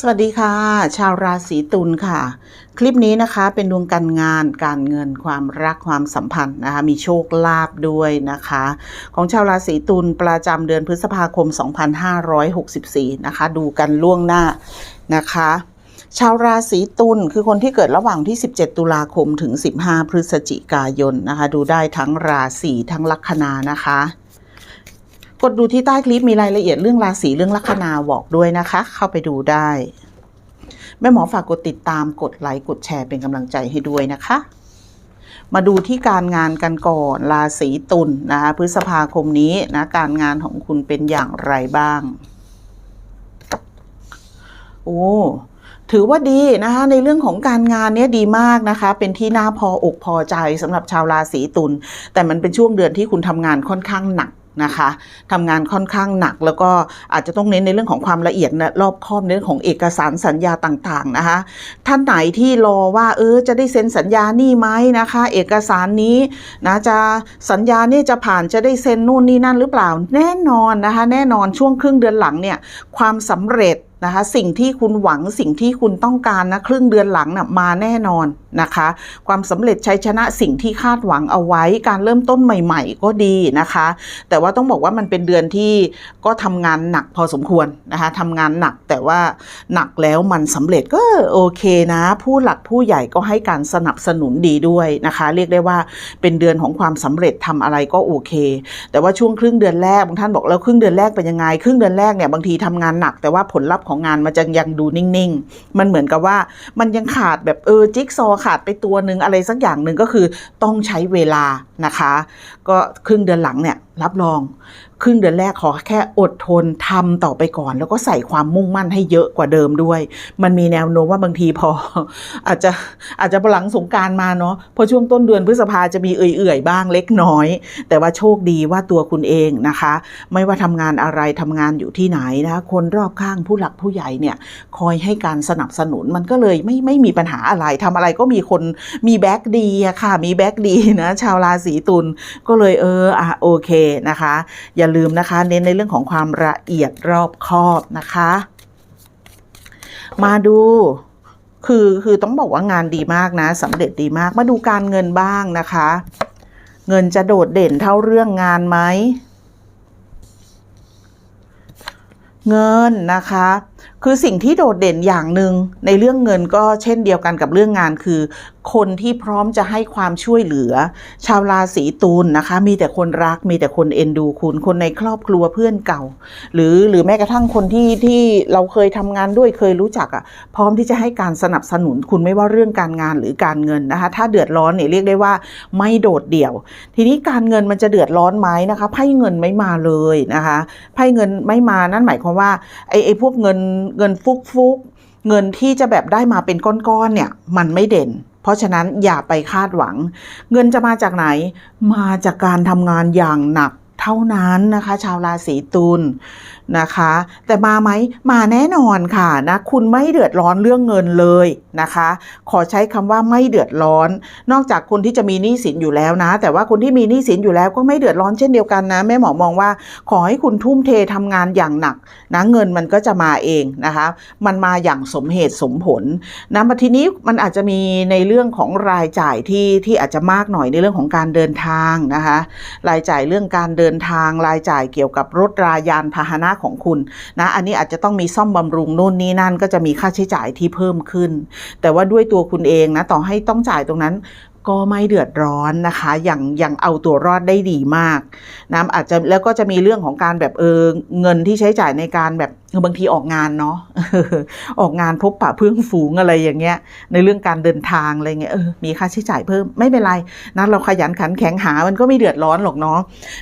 สวัสดีค่ะ ชาวราศีตุลค่ะ คลิปนี้นะคะเป็นดวงการงานการเงินความรักความสัมพันธ์นะคะมีโชคลาภด้วยนะคะ ของชาวราศีตุลประจำเดือนพฤษภาคม 2564 นะคะ ดูกันล่วงหน้านะคะชาวราศีตุลคือคนที่เกิดระหว่างที่ 17 ตุลาคมถึง 15 พฤศจิกายนนะคะ ดูได้ทั้งราศีทั้งลัคนานะคะ กดดูที่ใต้คลิปมีรายละเอียดเรื่องราศีเรื่องลัคนาบอกด้วยนะคะ เข้าไปดูได้ แม่หมอฝากกดติดตามกดไลค์กดแชร์เป็นกำลังใจให้ด้วยนะคะ มาดูที่การงานกันก่อนราศีตุลนะคะพฤษภาคมนี้นะการงานของคุณเป็นอย่างไรบ้าง โอ้ถือว่าดีนะคะในเรื่องของการงานเนี้ยดีมากนะคะ เป็นที่น่าพออกพอใจสำหรับชาวราศีตุลแต่มันเป็นช่วงเดือนที่คุณทำงานค่อนข้างหนัก นะคะทำงานค่อนข้างหนักแล้วก็อาจจะต้องเน้นในเรื่องของความละเอียดนะรอบคอบในเรื่องของเอกสารสัญญาต่างๆนะคะ ท่านไหนที่รอว่าเออจะได้เซ็นสัญญานี่ไหมนะคะ เอกสารนี้นะจะสัญญานี่จะผ่านจะได้เซ็นนู่นนี่นั่นหรือเปล่า แน่นอนนะคะ แน่นอนช่วงครึ่งเดือนหลังเนี่ยความสำเร็จ นะคะ สิ่งที่คุณหวังสิ่งที่คุณต้องการนะครึ่งเดือนหลังน่ะมาแน่นอนนะคะ ความสำเร็จชัยชนะสิ่งที่คาดหวังเอาไว้ การเริ่มต้นใหม่ ๆ ก็ดีนะคะ แต่ว่าต้องบอกว่ามันเป็นเดือนที่ก็ทำงานหนักพอสมควรนะคะทำงานหนักแต่ว่าหนักแล้วมันสำเร็จก็โอเคนะ ผู้หลักผู้ใหญ่ก็ให้การสนับสนุนดีด้วยนะคะ เรียกได้ว่าเป็นเดือนของความสำเร็จทำอะไรก็โอเค แต่ว่าช่วงครึ่งเดือนแรกบางท่านบอกแล้วครึ่งเดือนแรกเป็นยังไง ครึ่งเดือนแรกเนี่ยบางทีทำงานหนักแต่ว่าผลลัพธ์ของงานมันจะยังดูนิ่งๆ มันเหมือนกับว่ามันยังขาดแบบเออจิ๊กซอขาดไปตัวหนึ่งอะไรสักอย่างหนึ่งก็คือต้องใช้เวลานะคะ ก็ครึ่งเดือนหลังเนี่ยรับรอง ครึ่งเดือนแรกขอแค่อดทนทำต่อไปก่อน แล้วก็ใส่ความมุ่งมั่นให้เยอะกว่าเดิมด้วย มันมีแนวโน้มว่าบางทีพอ อาจจะอาจจะหลังสงการมาเนาะพอช่วงต้นเดือนพฤษภาจะมีเอื่อยๆบ้างเล็กน้อย แต่ว่าโชคดีว่าตัวคุณเองนะคะ ไม่ว่าทำงานอะไรทำงานอยู่ที่ไหนนะคะคนรอบข้างผู้หลักผู้ใหญ่เนี่ยคอยให้การสนับสนุนมันก็เลยไม่ไม่มีปัญหาอะไรทำอะไรก็มีคนมีแบ็กดีอะค่ะมีแบ็กดีนะชาวราศีตุลก็เลยเอออะโอเคนะคะอย่าลืมนะคะ เน้นในเรื่องของความละเอียดรอบคอบนะคะ มาดูคือคือต้องบอกว่างานดีมากนะสำเร็จดีมากมาดูการเงินบ้างนะคะ เงินจะโดดเด่นเท่าเรื่องงานไหมเงินนะคะ คือสิ่งที่โดดเด่นอย่างหนึ่งในเรื่องเงินก็เช่นเดียวกันกับเรื่องงานคือ คนที่พร้อมจะให้ความช่วยเหลือ ชาวราศีตุลนะคะ มีแต่คนรักมีแต่คนเอ็นดูคุณ คนในครอบครัวเพื่อนเก่า หรือหรือแม้กระทั่งคนที่ที่เราเคยทำงานด้วยเคยรู้จักอะ่ะพร้อมที่จะให้การสนับสนุนคุณไม่ว่าเรื่องการงานหรือการเงินนะคะ ถ้าเดือดร้อนเนี่ยเรียกได้ว่าไม่โดดเดี่ยว ทีนี้การเงินมันจะเดือดร้อนไหมนะคะไพ่เงินไม่มาเลยนะคะไพ่เงินไม่มานั่นหมายความว่าไอ้ไอ้พวกเงินเงินฟุกฟุกเงินที่จะแบบได้มาเป็นก้อนๆเนี่ย มันไม่เด่น เพราะฉะนั้นอย่าไปคาดหวัง เงินจะมาจากไหน มาจากการทำงานอย่างหนักเท่านั้นนะคะ ชาวราศีตุลนะคะ แต่มาไหมมาแน่นอนค่ะนะคุณไม่เดือดร้อนเรื่องเงินเลยนะคะ ขอใช้คำว่าไม่เดือดร้อน นอกจากคนที่จะมีหนี้สินอยู่แล้วนะ แต่ว่าคนที่มีหนี้สินอยู่แล้วก็ไม่เดือดร้อนเช่นเดียวกันนะแม่หมอมองว่า ขอให้คุณทุ่มเททำงานอย่างหนักนะเงินมันก็จะมาเองนะคะ มันมาอย่างสมเหตุสมผลนะมาทีนี้มันอาจจะมีในเรื่องของรายจ่ายที่ที่อาจจะมากหน่อยในเรื่องของการเดินทางนะคะ รายจ่ายเรื่องการเดินทาง รายจ่ายเกี่ยวกับรถรายานพาหนะของคุณนะอันนี้อาจจะต้องมีซ่อมบำรุงนู่นนี่นั่น ก็จะมีค่าใช้จ่ายที่เพิ่มขึ้น แต่ว่าด้วยตัวคุณเองนะต่อให้ต้องจ่ายตรงนั้น ก็ไม่เดือดร้อนนะคะอย่างอย่างเอาตัวรอดได้ดีมากนะอาจจะแล้วก็จะมีเรื่องของการแบบเออเงินที่ใช้จ่ายในการแบบเออบางทีออกงานเนาะออกงานพบปะเพื่อนฝูงอะไรอย่างเงี้ย ในเรื่องการเดินทางอะไรเงี้ยเออมีค่าใช้จ่ายเพิ่มไม่เป็นไรนะเราขยันขันแข็งหามันก็ไม่เดือดร้อนหรอกเนาะ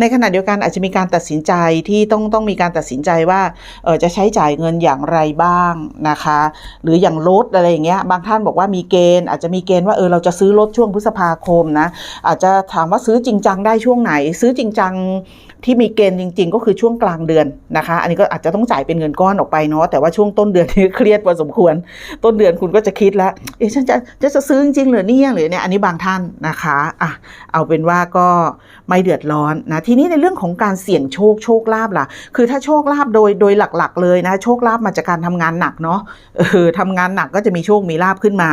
ในขณะเดียวกันอาจจะมีการตัดสินใจที่ต้องต้องมีการตัดสินใจว่าเออจะใช้จ่ายเงินอย่างไรบ้างนะคะ หรืออย่างรถอะไรอย่างเงี้ยบางท่านบอกว่ามีเกณฑ์อาจจะมีเกณฑ์ว่าเออเราจะซื้อรถช่วงพฤษภาคมนะอาจจะถามว่าซื้อจริงจังได้ช่วงไหน ซื้อจริงจังที่มีเกณฑ์จริง ๆ ก็คือช่วงกลางเดือนนะคะ อันนี้ก็อาจจะต้องจ่ายเป็นเงินก้อนออกไปเนาะแต่ว่าช่วงต้นเดือนนี่เครียดพอสมควร ต้นเดือนคุณก็จะคิดแล้วเอ๊ะฉันจะจะจะซื้อจริงหรือเนี่ยหรือเนี่ยอันนี้บางท่านนะคะอะเอาเป็นว่าก็ไม่เดือดร้อนนะทีนี้ในเรื่องของการเสี่ยงโชคโชคลาภล่ะ คือถ้าโชคลาภโดยโดยหลักๆ เลยนะโชคลาภมาจากการทำงานหนักเนาะเออทำงานหนักก็จะมีโชคมีลาภขึ้นมา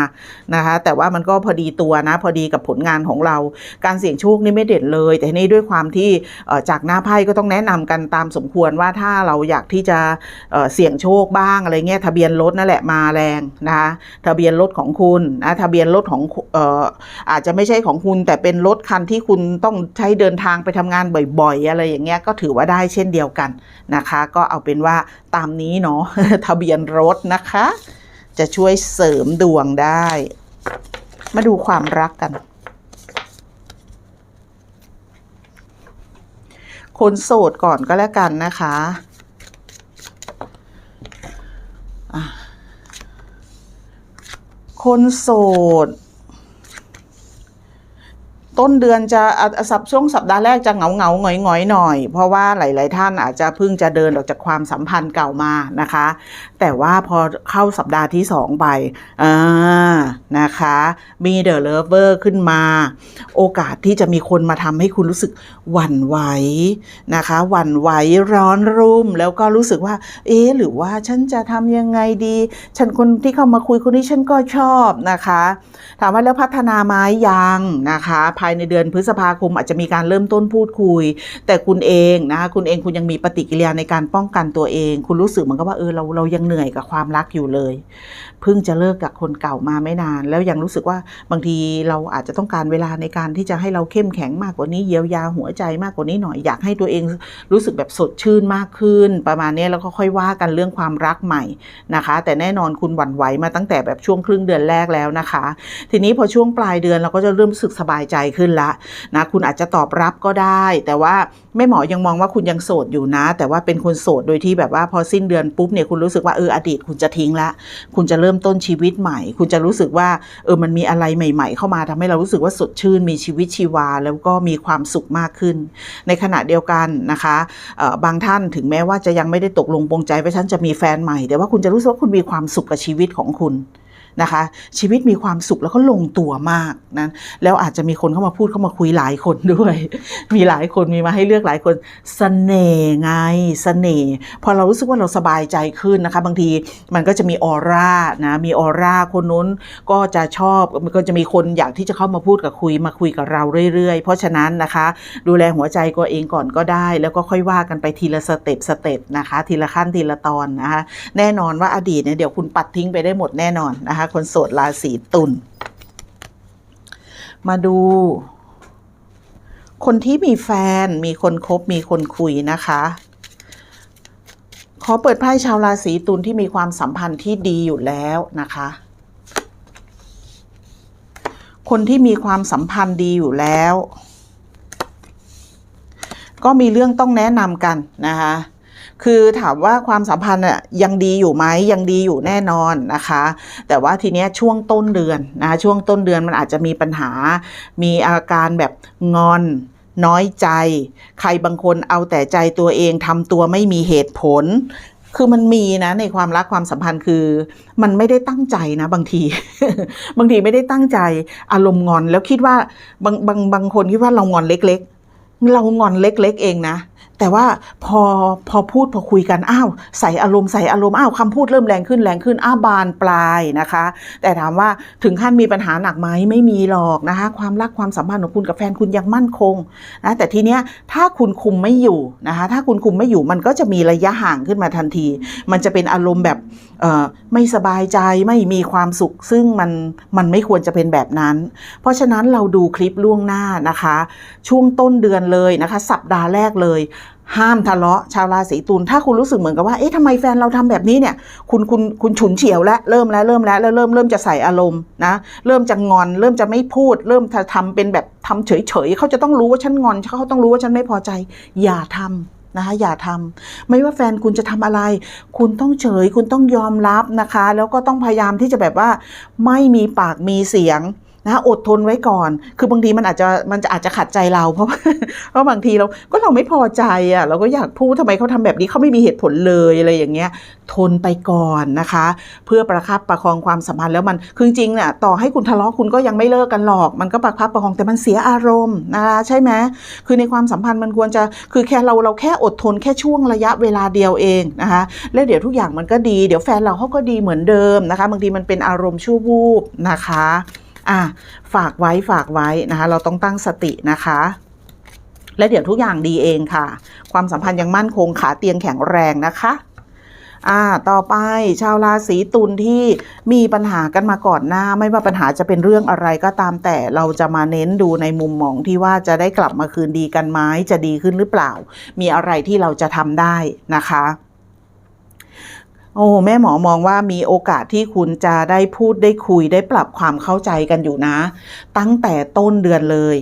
นะคะแต่ว่ามันก็พอดีตัวนะพอดีกับผลงานของเรา การเสี่ยงโชคนี่ไม่เด่นเลย แต่นี้ด้วยความที่จากหน้าไพ่ก็ต้องแนะนำกันตามสมควรว่าถ้าเราอยากที่จะเเสี่ยงโชคบ้างอะไรเงี้ยทะเบียนรถนั่นแหละมาแรงนะคะทะเบียนรถของคุณนะทะเบียนรถของอออาจจะไม่ใช่ของคุณ แต่เป็นรถคันที่คุณต้องใช้เดินทางไปทำงานบ่อยๆ อะไรอย่างเงี้ยก็ถือว่าได้เช่นเดียวกันนะคะ ก็เอาเป็นว่าตามนี้เนาะทะเบียนรถนะคะ จะช่วยเสริมดวงได้ มาดูความรักกัน คนโสดก่อนก็แล้วกันนะคะะคนโสด ต้นเดือนจะสับช่วงสัปดาห์แรกจะเหงาเหงาหงอยหงอยหน่อย เพราะว่าหลาย ๆ ท่านอาจจะเพิ่งจะเดินออกจากความสัมพันธ์เก่ามานะคะ แต่ว่าพอเข้าสัปดาห์ที่สองไปอ่า นะคะ มีเดอะเลเวอร์ขึ้นมา โอกาสที่จะมีคนมาทำให้คุณรู้สึกหวั่นไหวนะคะ หวั่นไหวร้อนรุ่ม แล้วก็รู้สึกว่า เอ๊หรือว่าฉันจะทำยังไงดี ฉันคนที่เข้ามาคุยคนนี้ฉันก็ชอบนะคะ ถามว่าแล้วพัฒนาไหมยังนะคะ ภายในเดือนพฤษภาคมอาจจะมีการเริ่มต้นพูดคุย แต่คุณเองนะคะคุณเองคุณยังมีปฏิกิริยาในการป้องกันตัวเอง คุณรู้สึกเหมือนกับว่าเออเราเรายังเหนื่อยกับความรักอยู่เลย เพิ่งจะเลิกกับคนเก่ามาไม่นานานแล้วยังรู้สึกว่าบางทีเราอาจจะต้องการเวลาในการที่จะให้เราเข้มแข็งมากกว่านี้เยียวยาหัวใจมากกว่านี้หน่อยอยากให้ตัวเองรู้สึกแบบสดชื่นมากขึ้น ประมาณนี้แล้วก็ค่อยว่ากันเรื่องความรักใหม่นะคะ แต่แน่นอนคุณหวั่นไหวมาตั้งแต่แบบช่วงครึ่งเดือนแรกแล้วนะคะ ทีนี้พอช่วงปลายเดือนเราก็จะเริ่มรู้สึกสบายใจขึ้นละนะคุณอาจจะตอบรับก็ได้ แต่ว่าแม่หมอยังมองว่าคุณยังโสดอยู่นะ แต่ว่าเป็นคนโสดโดยที่แบบว่าพอสิ้นเดือนปุ๊บเนี่ยคุณรู้สึกว่าเอออดีตคุณจะทิ้งละคุณจะเริ่มต้นชีวิตใหม่ คุณจะรู้สึกว่าเออมันมีอะไรใหม่ ๆ เข้ามาทำให้เรารู้สึกว่าสดชื่น มีชีวิตชีวา แล้วก็มีความสุขมากขึ้น ในขณะเดียวกันนะคะออบางท่านถึงแม้ว่าจะยังไม่ได้ตกลงปรงใจว่าฉันจะมีแฟนใหม่ แต่ว่าคุณจะรู้สึกว่าคุณมีความสุขกับชีวิตของคุณ นะคะ ชีวิตมีความสุขแล้วก็ลงตัวมากนะแล้วอาจจะมีคนเข้ามาพูดเข้ามาคุยหลายคนด้วย มีหลายคนมีมาให้เลือกหลายคนเสน่ห์ไงเสน่ห์พอเรารู้สึกว่าเราสบายใจขึ้นนะคะ บางทีมันก็จะมีออร่านะมีออร่าคนนู้นก็จะชอบมันก็จะมีคนอยากที่จะเข้ามาพูดกับคุยมาคุยกับเราเรื่อยๆ เพราะฉะนั้นนะคะ ดูแลหัวใจตัวเองก่อนก็ได้ แล้วก็ค่อยว่ากันไปทีละสเต็ปสเต็ปนะคะ ทีละขั้นทีละตอนนะคะแน่นอนว่าอดีตเนี่ยเดี๋ยวคุณปัดทิ้งไปได้หมดแน่นอนนะคะคนโสดราศีตุลมาดู คนที่มีแฟนมีคนคบมีคนคุยนะคะ ขอเปิดไพ่ชาวราศีตุลที่มีความสัมพันธ์ที่ดีอยู่แล้วนะคะ คนที่มีความสัมพันธ์ดีอยู่แล้ว ก็มีเรื่องต้องแนะนำกันนะคะ คือถามว่าความสัมพันธ์อะยังดีอยู่ไหมยังดีอยู่แน่นอนนะคะ แต่ว่าทีเนี้ยช่วงต้นเดือนนะช่วงต้นเดือนมันอาจจะมีปัญหา มีอาการแบบงอนน้อยใจ ใครบางคนเอาแต่ใจตัวเองทำตัวไม่มีเหตุผล คือมันมีนะในความรักความสัมพันธ์คือ มันไม่ได้ตั้งใจนะบางที บางทีไม่ได้ตั้งใจอารมณ์งอนแล้วคิดว่าบางบางบางคนคิดว่าเรางอนเล็ก ๆ เรางอนเล็ก ๆ เองนะ แต่ว่าพอพอพูดพอคุยกันอ้าวใส่อารมณ์ใส่อารมณ์อ้าวคำพูดเริ่มแรงขึ้นแรงขึ้นอ้าวบานปลายนะคะ แต่ถามว่าถึงขั้นมีปัญหาหนักไหมไม่มีหรอกนะคะ ความรักความสัมพันธ์ของคุณกับแฟนคุณยังมั่นคงนะแต่ทีเนี้ยถ้าคุณคุมไม่อยู่นะคะถ้าคุณคุมไม่อยู่มันก็จะมีระยะห่างขึ้นมาทันที มันจะเป็นอารมณ์แบบไม่สบายใจไม่มีความสุข ซึ่งมันมันไม่ควรจะเป็นแบบนั้น เพราะฉะนั้นเราดูคลิปล่วงหน้านะคะ ช่วงต้นเดือนเลยนะคะ สัปดาห์แรกเลย ห้ามทะเลาะชาวราศีตุลถ้าคุณรู้สึกเหมือนกับว่าเอ๊ะทำไมแฟนเราทำแบบนี้เนี่ย คุณคุณคุณฉุนเฉียวแล้วเริ่มแล้วเริ่มแล้วแล้วเริ่มเริ่มจะใส่อารมณ์นะเริ่มจะงอน เริ่มจะไม่พูด เริ่มจะทำเป็นแบบทำเฉยๆเขาจะต้องรู้ว่าฉันงอนเขาต้องรู้ว่าฉันไม่พอใจ อย่าทำนะคะอย่าทำไม่ว่าแฟนคุณจะทำอะไร คุณต้องเฉย คุณต้องยอมรับนะคะ แล้วก็ต้องพยายามที่จะแบบว่าไม่มีปากมีเสียง นะอดทนไว้ก่อน คือบางทีมันอาจจะมันจะอาจจะขัดใจเราเพราะเพราะบางทีเราก็เราไม่พอใจอะเราก็อยากพูดทำไมเขาทำแบบนี้เขาไม่มีเหตุผลเลยอะไรอย่างเงี้ย ทนไปก่อนนะคะ เพื่อประคับประคองความสัมพันธ์แล้วมันคือจริงๆเนี่ยต่อให้คุณทะเลาะคุณก็ยังไม่เลิกกันหรอก มันก็ประคับประคองแต่มันเสียอารมณ์นะคะใช่ไหมคือในความสัมพันธ์มันควรจะคือแค่เราเราแค่อดทนแค่ช่วงระยะเวลาเดียวเองนะคะแล้วเดี๋ยวทุกอย่างมันก็ดีเดี๋ยวแฟนเราเขาก็ดีเหมือนเดิมนะคะบางทีมันเป็นอารมณ์ชั่ววูบนะคะ อะฝากไว้ฝากไว้นะคะ เราต้องตั้งสตินะคะ และเดี๋ยวทุกอย่างดีเองค่ะ ความสัมพันธ์ยังมั่นคงขาเตียงแข็งแรงนะคะอ่า ต่อไปชาวราศีตุลที่มีปัญหากันมาก่อนหน้า ไม่ว่าปัญหาจะเป็นเรื่องอะไรก็ตามแต่เราจะมาเน้นดูในมุมมองที่ว่าจะได้กลับมาคืนดีกันไหมจะดีขึ้นหรือเปล่า มีอะไรที่เราจะทำได้นะคะ โอ้แม่หมอมองว่ามีโอกาสที่คุณจะได้พูดได้คุยได้ปรับความเข้าใจกันอยู่นะ ตั้งแต่ต้นเดือนเลย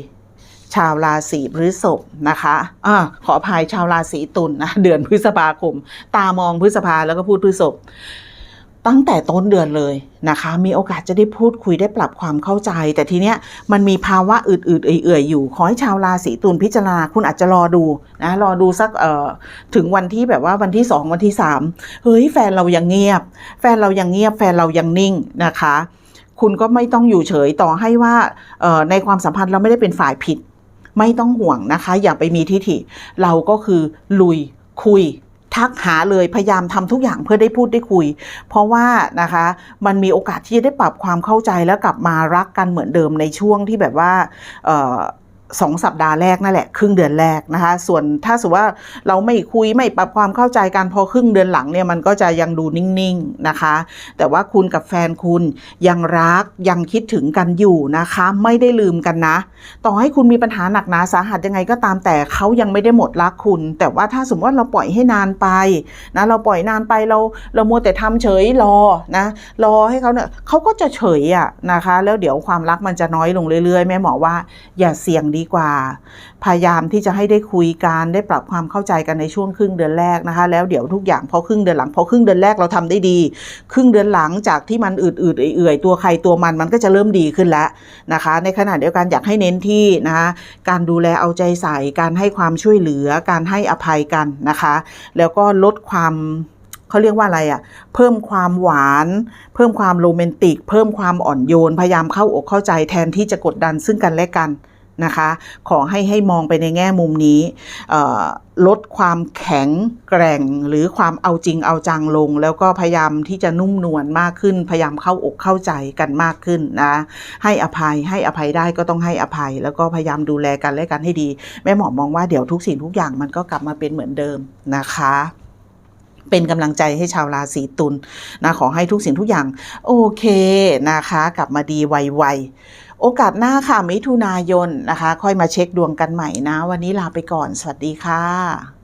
ชาวราศีพฤษภนะคะอ่าขออภัยชาวราศีตุลนนะเดือนพฤษภาคม ตามองพฤษภาแล้วก็พูดพฤษภ ตั้งแต่ต้นเดือนเลยนะคะ มีโอกาสจะได้พูดคุยได้ปรับความเข้าใจ แต่ทีเนี้ยมันมีภาวะอืดๆเอื่อยๆอยู่ ขอให้ชาวราศีตุลพิจารณาคุณอาจจะรอดูนะรอดูสักเอ่อถึงวันที่แบบว่าวันที่สองวันที่สามเฮ้ยแฟนเรายังเงียบ แฟนเรายังเงียบ แฟนเรายังนิ่งนะคะ คุณก็ไม่ต้องอยู่เฉยต่อให้ว่าในความสัมพันธ์เราไม่ได้เป็นฝ่ายผิด ไม่ต้องห่วงนะคะ อย่าไปมีทิฐิเราก็คือลุยคุย ทักหาเลยพยายามทำทุกอย่างเพื่อได้พูดได้คุย เพราะว่านะคะมันมีโอกาสที่จะได้ปรับความเข้าใจแล้วกลับมารักกันเหมือนเดิมในช่วงที่แบบว่า สองสัปดาห์แรกนั่นแหละครึ่งเดือนแรกนะคะ ส่วนถ้าสมมติว่าเราไม่คุยไม่ปรับความเข้าใจกันพอครึ่งเดือนหลังเนี่ยมันก็จะยังดูนิ่งๆนะคะ แต่ว่าคุณกับแฟนคุณยังรักยังคิดถึงกันอยู่นะคะ ไม่ได้ลืมกันนะ ต่อให้คุณมีปัญหาหนักหนาสาหัสยังไงก็ตามแต่เขายังไม่ได้หมดรักคุณ แต่ว่าถ้าสมมติว่าเราปล่อยให้นานไปนะเราปล่อยนานไปเราเรามัวแต่ทำเฉยรอนะรอให้เขาเนี่ยเขาก็จะเฉยอะนะคะ แล้วเดี๋ยวความรักมันจะน้อยลงเรื่อยๆแม่หมอว่าอย่าเสี่ยงดีกว่า พยายามที่จะให้ได้คุยกันได้ปรับความเข้าใจกันในช่วงครึ่งเดือนแรกนะคะ แล้วเดี๋ยวทุกอย่างพอครึ่งเดือนหลังพอครึ่งเดือนแรกเราทำได้ดี ครึ่งเดือนหลังจากที่มันอืดๆเอื่อยๆตัวใครตัวมันมันก็จะเริ่มดีขึ้นแล้วนะคะ ในขณะเดียวกันอยากให้เน้นที่นะคะการดูแลเอาใจใส่การให้ความช่วยเหลือการให้อภัยกันนะคะ แล้วก็ลดความเขาเรียกว่าอะไรอะ่ะ เพิ่มความหวาน เพิ่มความโรแมนติก เพิ่มความอ่อนโยน พยายามเข้าอกเข้าใจแทนที่จะกดดันซึ่งกันและกัน นะคะ ขอให้ให้มองไปในแง่มุมนี้ลดความแข็งแกร่งหรือความเอาจริงเอาจังลง แล้วก็พยายามที่จะนุ่มนวลมากขึ้น พยายามเข้าอกเข้าใจกันมากขึ้นนะ ให้อภัยให้อภัยได้ก็ต้องให้อภัย แล้วก็พยายามดูแลกันและกันให้ดี แม่หมอมองว่าเดี๋ยวทุกสิ่งทุกอย่างมันก็กลับมาเป็นเหมือนเดิมนะคะเป็นกำลังใจให้ชาวราศีตุลนะขอให้ทุกสิ่งทุกอย่าง โอเคนะคะ กลับมาดีไวๆ โอกาสหน้าค่ะ มิถุนายนนะคะ ค่อยมาเช็คดวงกันใหม่นะ วันนี้ลาไปก่อน สวัสดีค่ะ